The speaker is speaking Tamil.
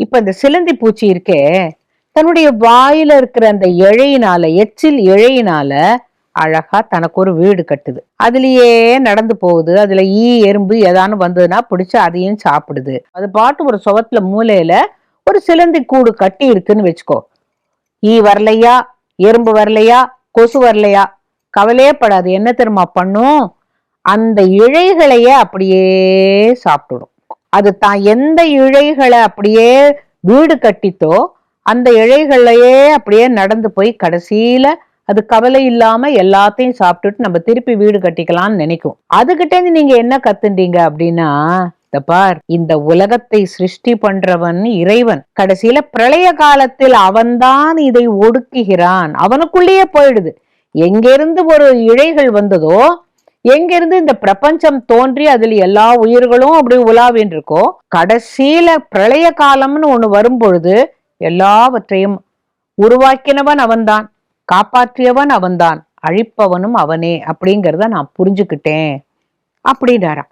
இப்ப இந்த சிலந்தி பூச்சி இருக்கே தன்னுடைய வாயில இருக்கிற அந்த இழையினால எச்சில் இழையினால அழகா தனக்கு ஒரு வீடு கட்டுது. அதுலயே நடந்து போகுது. அதுல ஈ எறும்பு ஏதானு வந்ததுன்னா பிடிச்சி அதையும் சாப்பிடுது. அது பாட்டு ஒரு சுவத்துல மூலையில ஒரு சிலந்தி கூடு கட்டி இருக்குன்னு வச்சுக்கோ. ஈ வரலையா? எறும்பு வரலையா? கொசு வரலையா? கவலையே படாது. என்ன தெரியுமா பண்ணும்? அந்த இழைகளையே அப்படியே சாப்பிட்டுடும். அது தான் எந்த இழைகளை அப்படியே வீடு கட்டித்தோ அந்த இழைகளையே அப்படியே நடந்து போய் கடைசியில அது கவலை இல்லாம எல்லாத்தையும் சாப்பிட்டுட்டு நம்ம திருப்பி வீடு கட்டிக்கலாம்னு நினைக்கும். அதுகிட்ட இருந்து நீங்க என்ன கத்துண்டீங்க அப்படின்னா பார் இந்த உலகத்தை சிருஷ்டி பண்றவன் இறைவன். கடைசியில பிரளய காலத்தில் அவன்தான் இதை ஒடுக்குகிறான். அவனுக்குள்ளேயே போயிடுது. எங்கிருந்து ஒரு இழைகள் வந்ததோ எங்கிருந்து இந்த பிரபஞ்சம் தோன்றி அதில் எல்லா உயிர்களும் அப்படி உலாவின்னு இருக்கோ கடைசியில பிரளய காலம்னு ஒண்ணு வரும் பொழுது எல்லாவற்றையும் உருவாக்கினவன் அவன்தான் காப்பாற்றியவன் அவன்தான் அழிப்பவனும் அவனே அப்படிங்கிறத நான் புரிஞ்சுக்கிட்டேன் அப்படின்னாராம்